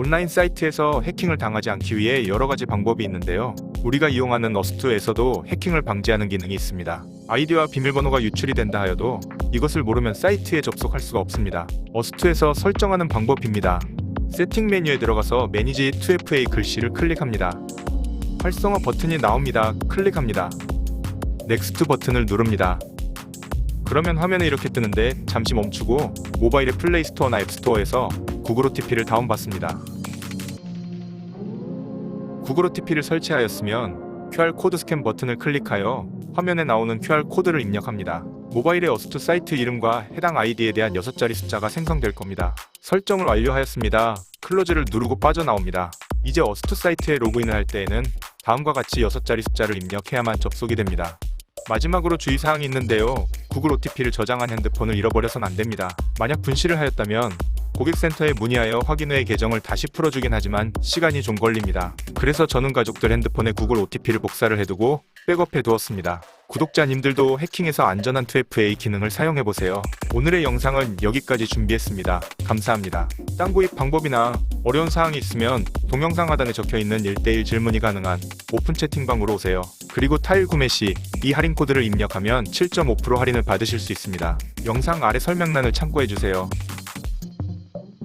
온라인 사이트에서 해킹을 당하지 않기 위해 여러 가지 방법이 있는데요. 우리가 이용하는 어스투에서도 해킹을 방지하는 기능이 있습니다. 아이디와 비밀번호가 유출이 된다 하여도 이것을 모르면 사이트에 접속할 수가 없습니다. 어스투에서 설정하는 방법입니다. 세팅 메뉴에 들어가서 매니지 2FA 글씨를 클릭합니다. 활성화 버튼이 나옵니다. 클릭합니다. 넥스트 버튼을 누릅니다. 그러면 화면에 이렇게 뜨는데 잠시 멈추고 모바일의 플레이 스토어나 앱 스토어에서 구글 OTP를 다운받습니다. 구글 OTP를 설치하였으면 QR 코드 스캔 버튼을 클릭하여 화면에 나오는 QR 코드를 입력합니다. 모바일의 어스투 사이트 이름과 해당 아이디에 대한 6자리 숫자가 생성될 겁니다. 설정을 완료하였습니다. 클로즈를 누르고 빠져나옵니다. 이제 어스투 사이트에 로그인을 할 때에는 다음과 같이 6자리 숫자를 입력해야만 접속이 됩니다. 마지막으로 주의사항이 있는데요. 구글 OTP를 저장한 핸드폰을 잃어버려선 안 됩니다. 만약 분실을 하였다면 고객센터에 문의하여 확인 후에 계정을 다시 풀어주긴 하지만 시간이 좀 걸립니다. 그래서 저는 가족들 핸드폰에 구글 OTP를 복사를 해두고 백업해 두었습니다. 구독자님들도 해킹에서 안전한 2FA 기능을 사용해보세요. 오늘의 영상은 여기까지 준비했습니다. 감사합니다. 땅 구입 방법이나 어려운 사항이 있으면 동영상 하단에 적혀있는 1대1 질문이 가능한 오픈 채팅방으로 오세요. 그리고 타일 구매 시 이 할인 코드를 입력하면 7.5% 할인을 받으실 수 있습니다. 영상 아래 설명란을 참고해주세요.